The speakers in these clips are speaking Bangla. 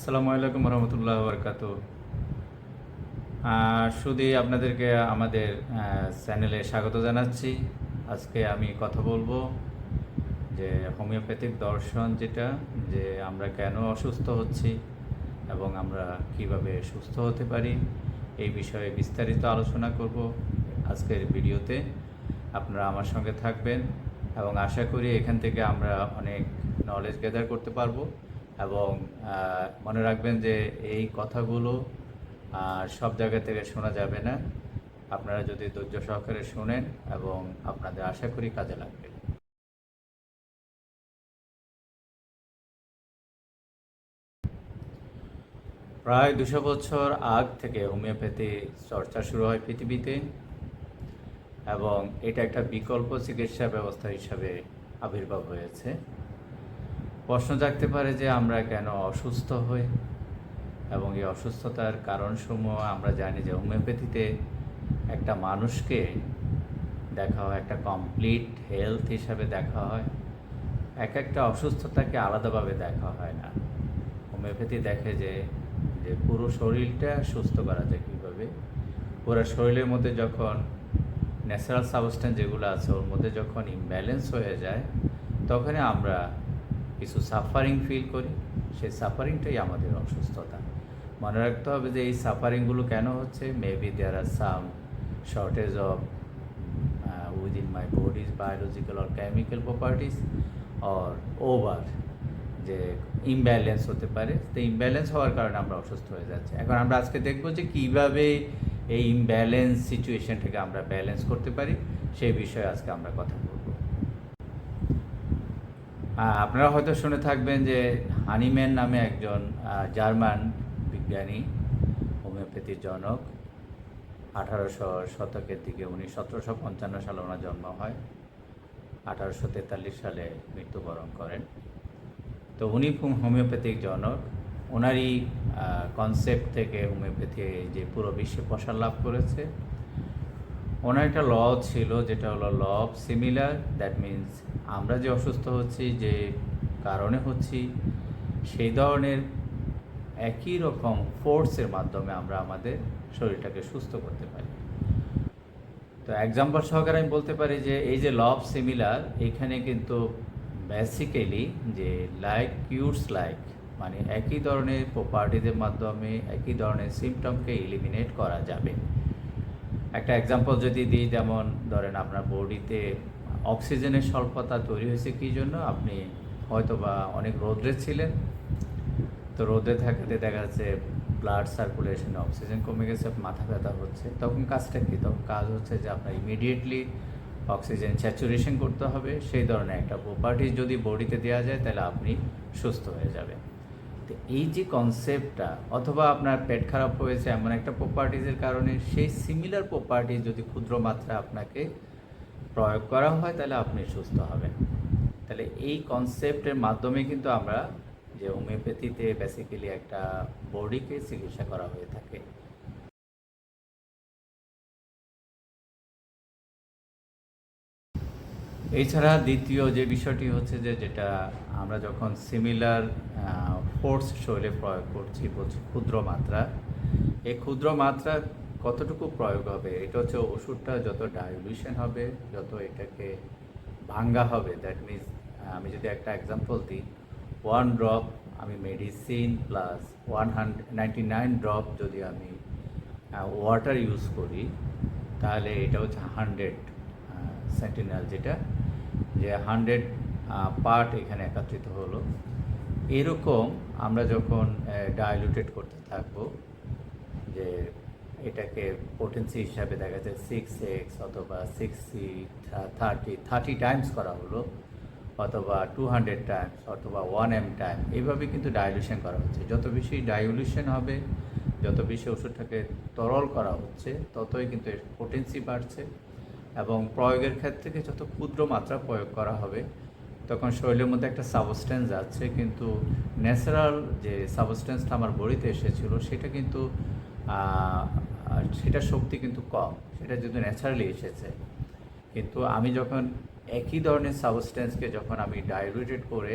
আসসালামু আলাইকুম রহমতুল্লাহ বরকাত। শুধু আপনাদেরকে আমাদের চ্যানেলে স্বাগত জানাচ্ছি। আজকে আমি কথা বলব যে হোমিওপ্যাথিক দর্শন যেটা, যে আমরা কেন অসুস্থ হচ্ছি এবং আমরা কীভাবে সুস্থ হতে পারি, এই বিষয়ে বিস্তারিত আলোচনা করব আজকের ভিডিওতে। আপনারা আমার সঙ্গে থাকবেন এবং আশা করি এখান থেকে আমরা অনেক নলেজ গ্যাদার করতে পারব। এবং মনে রাখবেন যে এই কথাগুলো সব জায়গা থেকে শোনা যাবে না। আপনারা যদি ধৈর্য সহকারে শোনেন এবং আপনাদের আশা করি কাজে লাগবে। প্রায় দুশো বছর আগ থেকে হোমিওপ্যাথি চর্চা শুরু হয় পৃথিবীতে এবং এটা একটা বিকল্প চিকিৎসা ব্যবস্থা হিসাবে আবির্ভাব হয়েছে। প্রশ্ন জাগতে পারে যে আমরা কেন অসুস্থ হই এবং এই অসুস্থতার কারণসমূহ আমরা জানি যে হোমিওপ্যাথিতে একটা মানুষকে দেখা হয়, একটা কমপ্লিট হেলথ হিসাবে দেখা হয়। এক একটা অসুস্থতাকে আলাদাভাবে দেখা হয় না। হোমিওপ্যাথি দেখে যে যে পুরো শরীরটা সুস্থ করা যায় কীভাবে? পুরো শরীরের মধ্যে যখন ন্যাচারাল সাবস্টেন্স যেগুলো আছে, ওর মধ্যে যখন ইমব্যালেন্স হয়ে যায়, তখনই আমরা কিছু সাফারিং ফিল করি, সেই সাফারিংটাই আমাদের অসুস্থতা। মনে রাখতে হবে যে এই সাফারিংগুলো কেন হচ্ছে? Maybe there are some shortage of within my bodies biological or chemical properties or over যে ইমব্যালেন্স হতে পারে। তো ইমব্যালেন্স হওয়ার কারণে আমরা অসুস্থ হয়ে যাচ্ছি। এখন আমরা আজকে দেখব যে কীভাবে এই ইমব্যালেন্স সিচুয়েশনটাকে আমরা ব্যালেন্স করতে পারি। সেই বিষয়ে আজকে আমরা কথা বলব। আপনারা হয়তো শুনে থাকবেন যে হানিম্যান নামে একজন জার্মান বিজ্ঞানী, হোমিওপ্যাথির জনক। আঠারোশো শতকের দিকে উনি সতেরোশো পঞ্চান্ন সালে ওনার জন্ম হয়। আঠারোশো তেতাল্লিশ সালে মৃত্যুবরণ করেন। তো উনি হোমিওপ্যাথিক জনক। ওনারই কনসেপ্ট থেকে হোমিওপ্যাথি যে পুরো বিশ্বে প্রসার লাভ করেছে। ওনার একটা ল ছিল যেটা হলো law of similar, that means আমরা যে অসুস্থ হচ্ছি, যে কারণে হচ্ছি, সেই ধরনের একই রকম ফোর্সের মাধ্যমে আমরা আমাদের শরীরটাকে সুস্থ করতে পারি। তো এক্সাম্পল সহকারে আমি বলতে পারি যে এই যে ল অফ সিমিলার, এখানে কিন্তু বেসিক্যালি যে লাইক কিউরস লাইক মানে একই ধরনের প্রপার্টিদের মাধ্যমে, একই ধরনের সিমটমকে এলিমিনেট করা যাবে। একটা এক্সাম্পল যদি দিই, যেমন ধরেন আপনার বডিতে অক্সিজেনের স্বল্পতা তৈরি হয়েছে কী জন্য? আপনি হয়তো বা অনেক রোদ্রে ছিলেন, তো রোদে থাকতে দেখা যাচ্ছে ব্লাড সার্কুলেশনে অক্সিজেন কমে গেছে, মাথা ব্যথা হচ্ছে। তখন কাজটা কী? তখন কাজ হচ্ছে যে আপনার ইমিডিয়েটলি অক্সিজেন স্যাচুরেশন করতে হবে। সেই ধরনের একটা প্রপার্টি যদি বডিতে দেওয়া যায়, তাহলে আপনি সুস্থ হয়ে যাবেন। তো এই যে কনসেপ্টটা অথবা আপনার পেট খারাপ হয়েছে এমন একটা প্রপার্টিজের কারণে, সেই সিমিলার প্রপার্টি যদি ক্ষুদ্র মাত্রা আপনাকে প্রয়োগ করা হয়, তাহলে আপনি সুস্থ হবেন। তাহলে এই কনসেপ্টের মাধ্যমে কিন্তু আমরা যে হোমিওপ্যাথিতে বেসিক্যালি একটা বডিকে চিকিৎসা করা হয়ে থাকে। এছাড়া দ্বিতীয় যে বিষয়টি হচ্ছে যে যেটা আমরা যখন সিমিলার ফোর্স শরীরে প্রয়োগ করছি, বলছি ক্ষুদ্র মাত্রা, এই ক্ষুদ্র মাত্রা কতটুকু প্রয়োগ হবে? এটা হচ্ছে ওষুধটা যত ডাইলিউশন হবে, যত এটাকে ভাঙ্গা হবে দ্যাট মিনস আমি যদি একটা এক্সাম্পল দিই ওয়ান ড্রপ আমি medicine plus one hundred ninety nine drop যদি আমি ওয়াটার ইউজ করি, তাহলে এটা হচ্ছে হান্ড্রেড সেন্টিনাল যেটা যে হান্ড্রেড পার্ট এখানে একত্রিত হলো। এরকম আমরা যখন ডাইলুটেড করতে থাকব, যে এটাকে পোটেন্সি হিসাবে দেখা যায় সিক্স এক্স অথবা six sixty thirty thirty times করা হলো, অথবা টু হান্ড্রেড টাইমস অথবা ওয়ান এম টাইম এইভাবে কিন্তু ডাইলুশন করা হচ্ছে। যত বেশি ডাইলুশন হবে, যত বেশি ওষুধটাকে তরল করা হচ্ছে, ততই কিন্তু এর পোটেন্সি বাড়ছে। এবং প্রয়োগের ক্ষেত্রে যত ক্ষুদ্র মাত্রা প্রয়োগ করা হবে, তখন শরীরের মধ্যে একটা সাবস্টেন্স যাচ্ছে, কিন্তু ন্যাচারাল যে সাবস্টেন্সটা আমার বডিতে এসেছিল, সেটা কিন্তু সেটা শক্তি কিন্তু কম, সেটা যদি ন্যাচারালি এসেছে। কিন্তু আমি যখন একই ধরনের সাবস্টেন্সকে যখন আমি ডাইলুটেড করে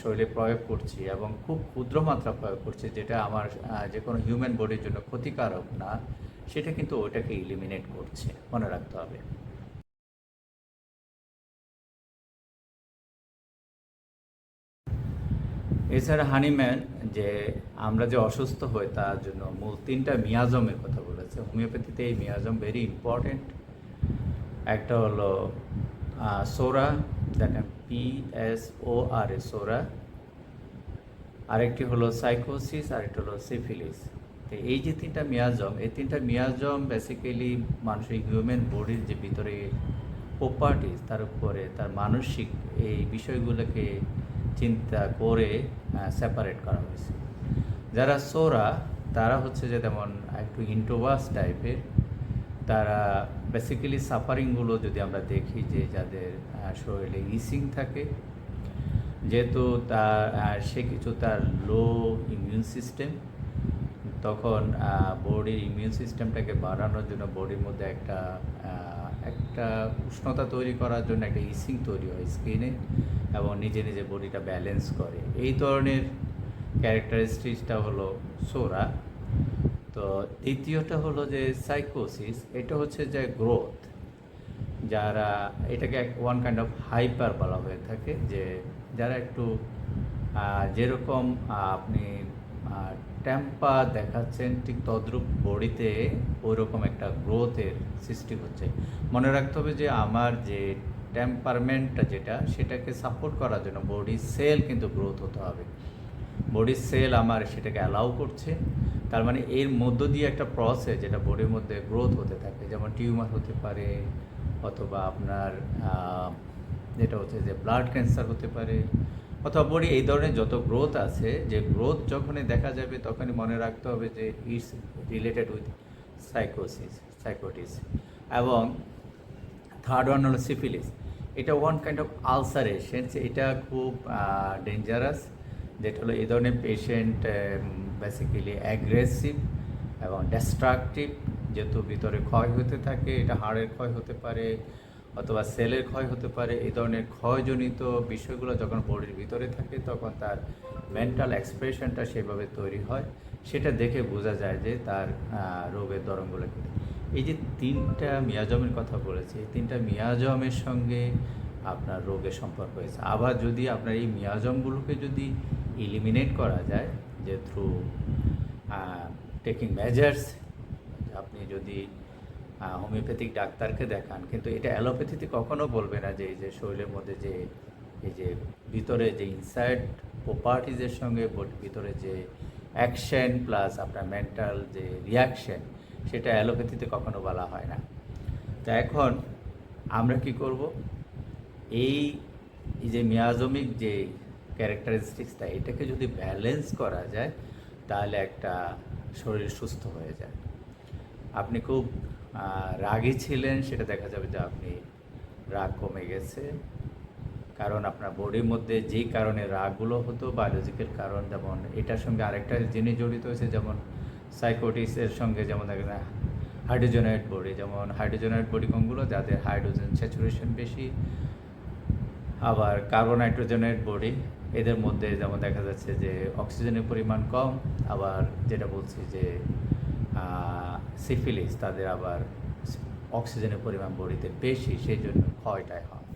শরীরে প্রয়োগ করছি এবং খুব ক্ষুদ্র মাত্রা প্রয়োগ করছি, যেটা আমার যে কোনো হিউম্যান বডির জন্য ক্ষতিকারক না সেটা কিন্তু ওটাকে ইলিমিনেট করছে। মনে রাখতে হবে। এছাড়া হানিম্যান যে আমরা যে অসুস্থ হই তার জন্য মূল তিনটা মিয়াজমের কথা বলেছে। হোমিওপ্যাথিতে এই মিয়াজম ভেরি ইম্পর্টেন্ট একটা হলো psora that P S O R A psora. আরেকটি হলো সাইকোসিস আরেকটি হলো সিফিলিস তো এই যে তিনটা মিয়াজম, এই তিনটা মিয়াজম বেসিক্যালি মানুষের হিউম্যান বডির যে ভিতরে প্রপার্টিস তার উপরে তার মানসিক এই বিষয়গুলোকে চিন্তা করে সেপারেট করা হয়েছে। যারা সোরা, তারা হচ্ছে যে তেমন একটু ইন্ট্রোভাস টাইপের তারা বেসিক্যালি সাফারিংগুলো যদি আমরা দেখি যে যাদের শরীরে ইসিং থাকে, যেহেতু তার সে কিছু তার লো ইমিউন সিস্টেম তখন বডির ইমিউন সিস্টেমটাকে বাড়ানোর জন্য বডির মধ্যে একটা একটা উষ্ণতা তৈরি করার জন্য একটা ইসিং তৈরি হয় স্কিনে এবং নিজে নিজে বডিটা ব্যালেন্স করে। এই ধরনের ক্যারেক্টারিস্টিক্সটা হলো সোরা তো দ্বিতীয়টা হলো যে সাইকোসিস এটা হচ্ছে যে গ্রোথ যারা এটাকে এক ওয়ান কাইন্ড অফ হাইপার বলা হয়ে থাকে যে যারা একটু যেরকম আপনি টেম্পার দেখাচ্ছেন ঠিক তদ্রূপ বডিতে ওই রকম একটা গ্রোথের সৃষ্টি হচ্ছে। মনে রাখতে হবে যে আমার যে টেম্পারমেন্টটা যেটা, সেটাকে সাপোর্ট করার জন্য বডি সেল কিন্তু গ্রোথ হতে হবে। বডির সেল আমার সেটাকে অ্যালাউ করছে। তার মানে এর মধ্য দিয়ে একটা প্রসেস যেটা বডির মধ্যে গ্রোথ হতে থাকে, যেমন টিউমার হতে পারে অথবা আপনার যেটা হচ্ছে যে ব্লাড ক্যান্সার হতে পারে অথবা বডি এই ধরনের যত গ্রোথ আছে, যে গ্রোথ যখনই দেখা যাবে, তখনই মনে রাখতে হবে যে it's related with sycosis sycotic এবং থার্ড ওয়ান হলো সিফিলিস এটা ওয়ান কাইন্ড অফ আলসারেশন এটা খুব ডেঞ্জারাস যেটা হলো এই ধরনের পেশেন্ট বেসিক্যালি অ্যাগ্রেসিভ এবং ডিস্ট্রাকটিভ যেহেতু ভিতরে ক্ষয় হতে থাকে, এটা হাড়ের ক্ষয় হতে পারে অথবা সেলের ক্ষয় হতে পারে, এই ধরনের ক্ষয়জনিত বিষয়গুলো যখন বডির ভিতরে থাকে, তখন তার মেন্টাল এক্সপ্রেশনটা সেভাবে তৈরি হয়। সেটা দেখে বোঝা যায় যে তার রোগের ধরনগুলো কী। এই যে তিনটা মিয়াজমের কথা বলেছি, এই তিনটা মিয়াজমের সঙ্গে আপনার রোগের সম্পর্ক হয়েছে। আবার যদি আপনার এই মিয়াজমগুলোকে যদি ইলিমিনেট করা যায়, যে থ্রু টেকিং মেজার্স আপনি যদি হোমিওপ্যাথিক ডাক্তারকে দেখান। কিন্তু এটা অ্যালোপ্যাথিতে কখনো বলবে না যে এই যে শরীরের মধ্যে যে, এই যে ভিতরে যে ইনসাইড প্রপার্টিজের সঙ্গে ভিতরে যে অ্যাকশন প্লাস আপনার মেন্টাল যে রিয়াকশন সেটা অ্যালোপ্যাথিতে কখনো বলা হয় না। তা এখন আমরা কি করব? এই যে মিয়াজমিক যে ক্যারেক্টারিস্টিক্সটা এটাকে যদি ব্যালেন্স করা যায়, তাহলে একটা শরীর সুস্থ হয়ে যায়। আপনি খুব রাগী ছিলেন, সেটা দেখা যাবে যে আপনি রাগ কমে গেছে। কারণ আপনার বডির মধ্যে যেই কারণে রাগগুলো হতো বায়োলজিক্যাল কারণ, যেমন এটার সঙ্গে আরেকটা জিনিস জড়িত হয়েছে, যেমন সাইকোটিসের সঙ্গে, যেমন দেখেন হাইড্রোজেনাইড বডি যেমন হাইড্রোজেনাইড বডি কোনগুলো, যাদের হাইড্রোজেন স্যাচুরেশন বেশি, আবার কার্বন নাইট্রোজেনের বডি এদের মধ্যে যেমন দেখা যাচ্ছে যে অক্সিজেনের পরিমাণ কম, আবার যেটা বলছি যে সিফিলিস, তাদের আবার অক্সিজেনের পরিমাণ বডিতে বেশি সেই জন্য ক্ষয়টাই হয়।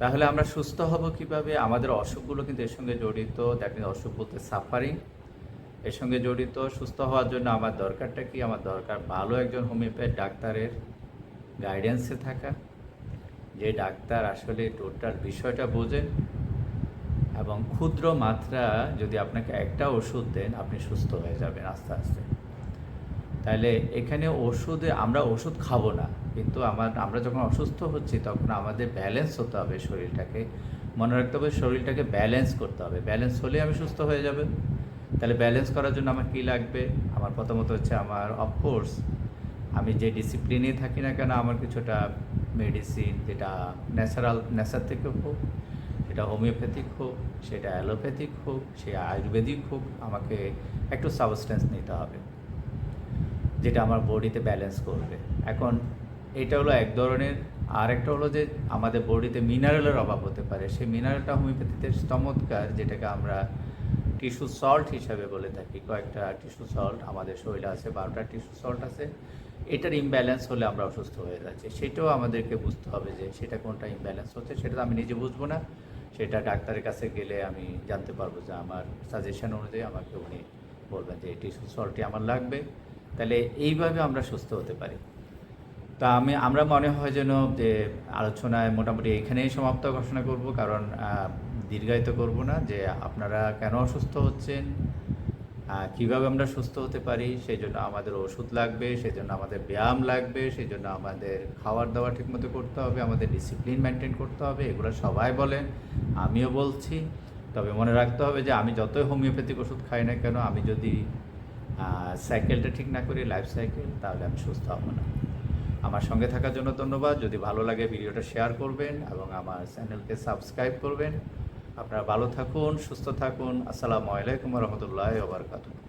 তাহলে আমরা সুস্থ হব কীভাবে? আমাদের অসুখগুলো কিন্তু এর সঙ্গে জড়িত দ্যাট মিন অসুখ বলতে সাফারিং এর সঙ্গে জড়িত, সুস্থ হওয়ার জন্য আমার দরকারটা কি? আমার দরকার ভালো একজন হোমিওপ্যাথ ডাক্তারের গাইডেন্সে থাকা, যে ডাক্তার আসলে টোটাল বিষয়টা বোঝেন এবং ক্ষুদ্র মাত্রা যদি আপনাকে একটা ওষুধ দেন, আপনি সুস্থ হয়ে যাবেন আস্তে আস্তে। তাহলে এখানে ওষুধে আমরা ওষুধ খাব না। কিন্তু আমার, আমরা যখন অসুস্থ হচ্ছি তখন আমাদের ব্যালেন্স হতে হবে শরীরটাকে। মনে রাখতে হবে শরীরটাকে ব্যালেন্স করতে হবে। ব্যালেন্স হলে আমি সুস্থ হয়ে যাবে। তাহলে ব্যালেন্স করার জন্য আমার কী লাগবে? আমার প্রথমত হচ্ছে আমার অফকোর্স আমি যে ডিসিপ্লিনে থাকি না কেন আমার কিছুটা মেডিসিন যেটা ন্যাচারাল নেচার থেকে হোক, সেটা হোমিওপ্যাথিক হোক, সেটা অ্যালোপ্যাথিক হোক, সে আয়ুর্বেদিক হোক, আমাকে একটু সাবস্টেন্স নিতে হবে। যেটা আমার বডিতে ব্যালেন্স করবে। এখন এটা হলো এক ধরনের আর একটা হলো যে আমাদের বডিতে মিনারেলের অভাব হতে পারে। সেই মিনারেলটা হোমিওপ্যাথিতে চমৎকার, যেটাকে আমরা টিস্যু সল্ট হিসাবে বলে থাকি। কয়েকটা টিস্যু সল্ট আমাদের শরীরে আছে, বারোটা টিস্যু সল্ট আছে। এটার ইমব্যালেন্স হলে আমরা অসুস্থ হয়ে যাচ্ছি। সেটাও আমাদেরকে বুঝতে হবে যে সেটা কোনটা ইমব্যালেন্স হচ্ছে, সেটা তো আমি নিজে বুঝব না। সেটা ডাক্তারের কাছে গেলে আমি জানতে পারব যে আমার সাজেশন অনুযায়ী আমাকে উনি বলবেন যে এই টিস্যু সল্টটি আমার লাগবে। তাহলে এইভাবে আমরা সুস্থ হতে পারি। তা আমি, আমরা মনে হয় যেন যে আলোচনায় মোটামুটি এখানেই সমাপ্ত ঘোষণা করব, কারণ দীর্ঘায়িত করব না যে আপনারা কেন অসুস্থ হচ্ছেন কীভাবে আমরা সুস্থ হতে পারি সেই জন্য আমাদের ওষুধ লাগবে সেই জন্য আমাদের ব্যায়াম লাগবে সেই জন্য আমাদের খাবার দাবার ঠিকমতো করতে হবে, আমাদের ডিসিপ্লিন মেনটেন করতে হবে, এগুলো সবাই বলেন, আমিও বলছি। তবে মনে রাখতে হবে যে আমি যতই হোমিওপ্যাথিক ওষুধ খাই না কেন, আমি যদি সাইকেলটা ঠিক না করি লাইফ সাইকেল তাহলে আমি সুস্থ হব না। আমার সঙ্গে থাকার জন্য ধন্যবাদ। যদি ভালো লাগে ভিডিওটা শেয়ার করবেন এবং আমার চ্যানেলকে সাবস্ক্রাইব করবেন। আপনারা ভালো থাকুন, সুস্থ থাকুন। আসসালামু আলাইকুম রহমতুল্লাহ ওবরকাতুহ